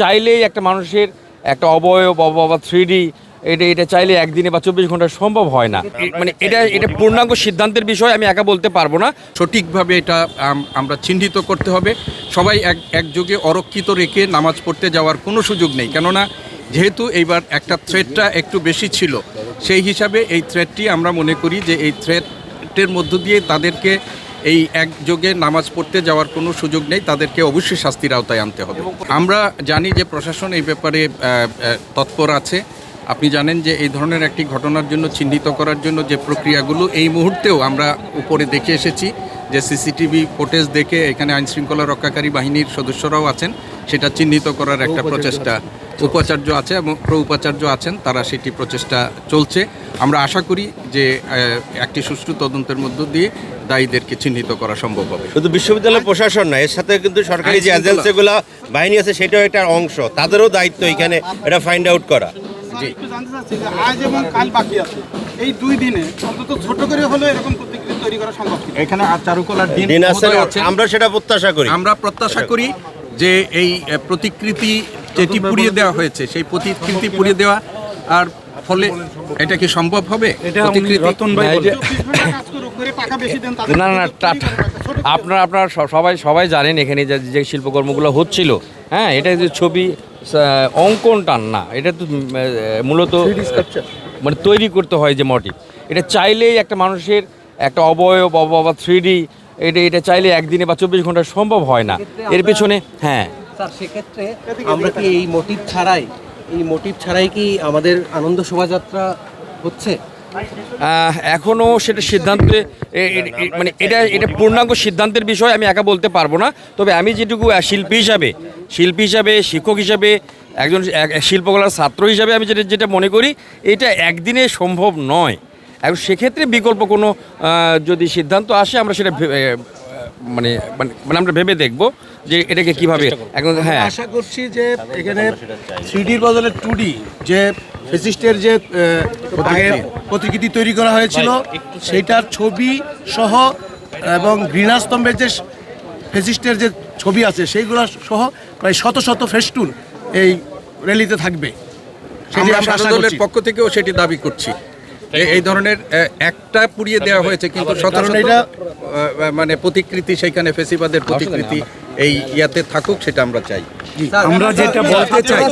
চাইলেই একটা মানুষের একটা অবয়ব অথবা থ্রি ডি এটা এটা চাইলে একদিনে বা চব্বিশ ঘণ্টা সম্ভব হয় না। মানে এটা এটা পূর্ণাঙ্গ সিদ্ধান্তের বিষয় আমি একা বলতে পারব না। সঠিকভাবে এটা আমরা চিহ্নিত করতে হবে। সবাই এক একযোগে অরক্ষিত রেখে নামাজ পড়তে যাওয়ার কোনো সুযোগ নেই। কেননা যেহেতু এইবার একটা থ্রেডটা একটু বেশি ছিল সেই হিসাবে এই থ্রেডটি আমরা মনে করি যে এই থ্রেডের মধ্য দিয়ে তাদেরকে এই একযোগে নামাজ পড়তে যাওয়ার কোনো সুযোগ নেই তাদেরকে অবশ্যই শাস্তির আওতায় আনতে হবে। আমরা জানি যে প্রশাসন এই ব্যাপারে তৎপর আছে। আপনি জানেন যে এই ধরনের একটি ঘটনার জন্য চিহ্নিত করার জন্য যে প্রক্রিয়াগুলো এই মুহূর্তেও আমরা উপরে দেখে এসেছি যে সিসিটিভি ফুটেজ দেখে এখানে আইনশৃঙ্খলা রক্ষাকারী বাহিনীর সদস্যরাও আছেন। সেটা চিহ্নিত করার একটা প্রচেষ্টা উপাচার্য আছে এবং প্র উপাচার্য আছেন তারা সেটি প্রচেষ্টা চলছে। আমরা আশা করি যে একটি সুষ্ঠু তদন্তের মধ্য দিয়ে দায়ীদেরকে চিহ্নিত করা সম্ভব হবে। শুধু বিশ্ববিদ্যালয় প্রশাসন না এর সাথে কিন্তু সরকারি যে এজেন্সিগুলো বাহিনী আছে সেটাও একটা অংশ। তাদেরও দায়িত্ব এখানে এটা ফাইন্ড আউট করা। জি। একটু জানতে চাচ্ছি যে আজ এবং কাল বাকি আছে। এই দুই দিনে অন্তত ছোট করে হলেও এরকম প্রতিকৃতি তৈরি করা সম্ভব এখানে চারুকলার দিন দিন আছে মহোদয় আছেন। আমরা সেটা প্রত্যাশা করি। আমরা প্রত্যাশা করি যে এই প্রতিকৃতি যেটি পুড়িয়ে দেওয়া হয়েছে সেই প্রতিকৃতি পুড়িয়ে দেওয়া আর ফলে এটা কি সম্ভব হবে? না, না না না, টা- ছোট করে আপনারা আপনারা সবাই সবাই জানেন এখানে যে যে শিল্পকর্মগুলো হচ্ছিল। হ্যাঁ এটা যে ছবি অঙ্কন টান না। এটা তো মূলত মানে তৈরি করতে হয় যে মোটিভ এটা চাইলেই একটা মানুষের একটা অবয়ব অথবা থ্রি ডি এটা এটা চাইলে একদিনে বা চব্বিশ ঘণ্টা সম্ভব হয় না। এর পেছনে হ্যাঁ। স্যার সেক্ষেত্রে আমরা কি এই মোটিভ ছাড়াই? এই মোটিভ ছাড়াই কি আমাদের আনন্দ শোভাযাত্রা হচ্ছে? এখনও সেটা সিদ্ধান্তে মানে এটা এটা পূর্ণাঙ্গ সিদ্ধান্তের বিষয় আমি একা বলতে পারব না। তবে আমি যেটুকু শিল্পী হিসাবে শিল্পী হিসাবে শিক্ষক হিসাবে একজন এক- এক শিল্পকলার ছাত্র হিসাবে আমি যেটা যেটা মনে করি এটা একদিনে সম্ভব নয়। এখন সেক্ষেত্রে বিকল্প কোনো যদি সিদ্ধান্ত আসে আমরা সেটা মানে মানে মানে আমরা ভেবে দেখব যে এটাকে কীভাবে এখন হ্যাঁ। আশা করছি যে এখানে থ্রিডির বদলে টু ডি যে ফেসিস্টের যে প্রতিকৃতি। তৈরি করা হয়েছিল সেইটার ছবি সহ এবং ঘৃণাস্তম্ভের যে ফেসিস্টের যে ছবি আছে সেইগুলো সহ প্রায় শত শত ফেস্টুন এই র্যালিতে থাকবে। সেটি আমরা দলের পক্ষ থেকেও সেটি দাবি করছি। এই ধরনের একটা পুড়িয়ে দেওয়া হয়েছে কিন্তু সাধারণ এটা- আহ, মানে প্রতিকৃতি সেখানে ফেসিবাদের প্রতিকৃতি এই ইয়াতে থাকুক সেটা আমরা চাই। আমরা যেটা বলতে চাই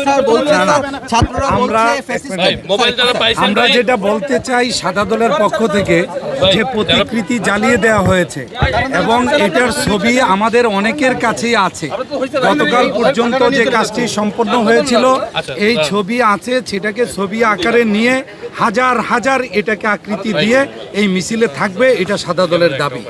আমরা আমরা যেটা বলতে চাই সাদা দলের পক্ষ থেকে যে প্রতিকৃতি জ্বালিয়ে দেওয়া হয়েছে। এবং এটার ছবি আমাদের অনেকের কাছেই আছে। গতকাল পর্যন্ত যে কাজটি সম্পন্ন হয়েছিল এই ছবি আছে সেটাকে ছবি আকারে নিয়ে হাজার হাজার এটাকে আকৃতি দিয়ে এই মিছিলে থাকবে এটা সাদা দলের দাবি।